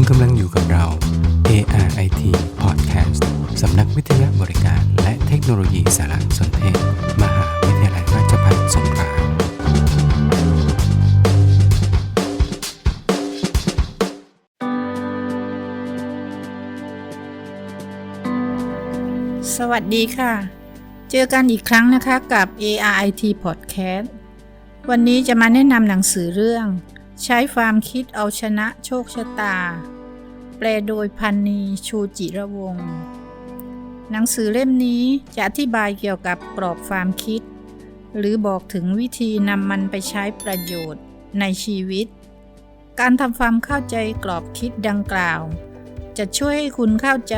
คุณกำลังอยู่กับเรา ARIT Podcast สำนักวิทยาบริการ และเทคโนโลยีสารสนเทศ มหาวิทยาลัยราชภัฏสงขลาสวัสดีค่ะ เจอกันอีกครั้งนะคะกับ ARIT Podcast วันนี้จะมาแนะนำหนังสือเรื่อง ใช้ความคิดเอาชนะโชคชะตา แปลโดยพันนีชูจิระวง หนังสือเล่มนี้จะอธิบายเกี่ยวกับกรอบความคิด หรือบอกถึงวิธีนำมันไปใช้ประโยชน์ในชีวิต การทำความเข้าใจกรอบคิดดังกล่าว จะช่วยให้คุณเข้าใจ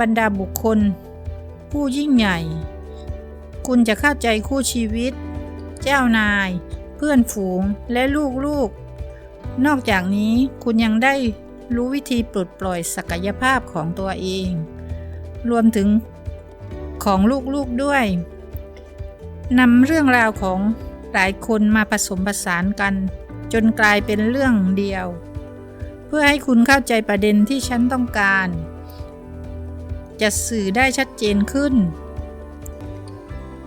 บรรดาบุคคล ผู้ยิ่งใหญ่ คุณจะเข้าใจคู่ชีวิต เจ้านาย เพื่อนฝูงและลูกๆ นอกจากนี้คุณยังได้รู้วิธีปลดปล่อยศักยภาพของตัวเอง รวมถึงของลูกๆด้วยนำเรื่องราวของหลายคนมาผสมผสานกัน จนกลายเป็นเรื่องเดียว เพื่อให้คุณเข้าใจประเด็นที่ฉันต้องการ จะสื่อได้ชัดเจนขึ้น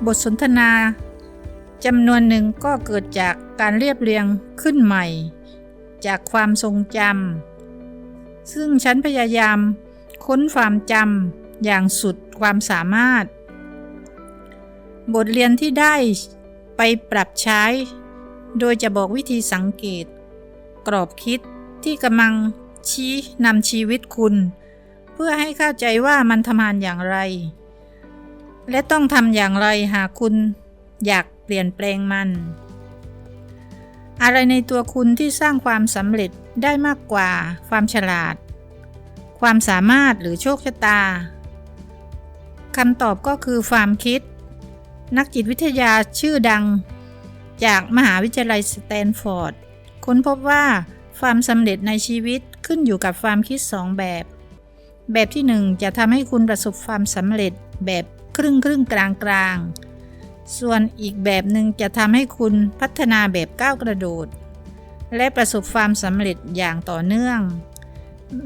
บทสนทนา จำนวนหนึ่งก็เกิดจากการเรียบเรียงขึ้นใหม่ จากความทรงจำซึ่งฉันพยายามค้นความจำอย่างสุดความสามารถ บทเรียนที่ได้ไปปรับใช้ โดยจะบอกวิธีสังเกต กรอบคิดที่กำลังชี้นำชีวิตคุณ เพื่อให้เข้าใจว่ามันทำงานอย่างไร และต้องทำอย่างไรหากคุณอยาก เปลี่ยนแปลงมัน อะไรในตัวคุณที่สร้างความสำเร็จได้มากกว่า ความฉลาด ความสามารถหรือโชคชะตาคำตอบก็คือความคิด นักจิตวิทยาชื่อดัง จากมหาวิทยาลัยสแตนฟอร์ด ค้นพบว่าความสำเร็จในชีวิตขึ้นอยู่กับความคิดสองแบบ แบบที่หนึ่งจะทำให้คุณประสบความสำเร็จแบบครึ่งครึ่งกลางกลาง ส่วนอีกแบบหนึ่งจะทำให้คุณพัฒนาแบบก้าวกระโดด และประสบความสำเร็จอย่างต่อเนื่อง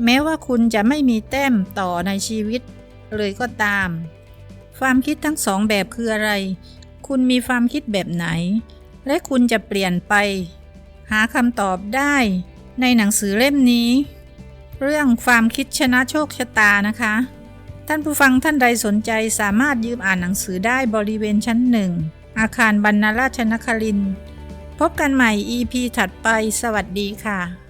แม้ว่าคุณจะไม่มีแต้มต่อในชีวิตเลยก็ตาม ความคิดทั้งสองแบบคืออะไร คุณมีความคิดแบบไหน และคุณจะเปลี่ยนไป หาคำตอบได้ในหนังสือเล่มนี้ เรื่องความคิดชนะโชคชะตานะคะ ท่านผู้ฟังท่านใดสนใจสามารถยืมอ่านหนังสือได้บริเวณชั้นหนึ่ง อาคารบรรณราชนคริน พบกันใหม่ EP ถัดไป สวัสดีค่ะ